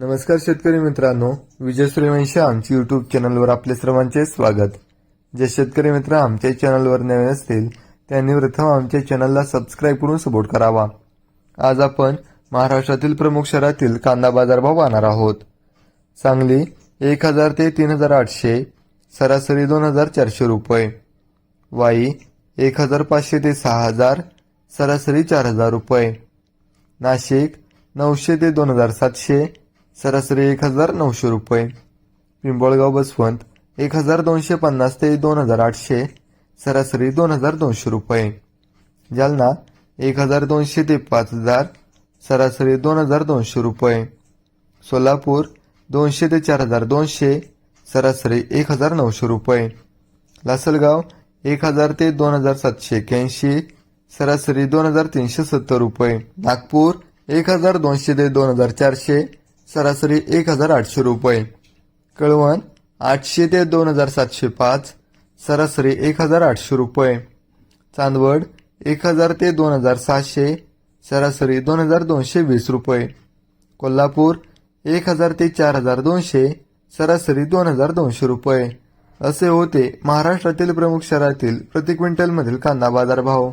नमस्कार शेतकरी मित्रांनो. विजय सूर्यवंशी आमच्या युट्यूब चॅनलवर आपले सर्वांचे स्वागत. जे शेतकरी मित्र आमच्या चॅनलवर नवीन असतील त्यांनी प्रथम आमच्या चॅनलला सबस्क्राईब करून सपोर्ट करावा. आज आपण महाराष्ट्रातील प्रमुख शहरातील कांदा बाजारभाव पाहणार आहोत. सांगली एक हजार ते तीन हजार आठशे सरासरी दोन हजार चारशे रुपये. वाई एक हजार पाचशे ते सहा हजार सरासरी चार हजार रुपये. नाशिक नऊशे ते दोन हजार सातशे सरासरी एक हजार नऊशे रुपये. पिंपळगाव बसवंत एक हजार दोनशे पन्नास ते दोन हजार आठशे सरासरी दोन हजार दोनशे रुपये. जालना एक हजार दोनशे ते पाच हजार सरासरी दोन हजार दोनशे रुपये. सोलापूर दोनशे ते चार हजार दोनशे सरासरी एक हजार नऊशे रुपये. लासलगाव एक हजार ते दोन हजार सातशे एक्याऐंशी सरासरी दोन हजार तीनशे सत्तर रुपये. नागपूर एक हजार दोनशे ते दोन हजार चारशे सरासरी एक हजार आठशे रुपये. कळवण आठशे ते दोन हजार सातशे पाच. सरासरी एक हजार आठशे रुपये. चांदवड एक हजार ते दोन हजार सहाशे. सरासरी दोन हजार दोनशे वीस रुपये. कोल्हापूर एक हजार ते चार हजार दोनशे. सरासरी दोन हजार दोनशे रुपये. असे होते महाराष्ट्रातील प्रमुख शहरातील प्रति क्विंटलमधील कांदा बाजारभाव.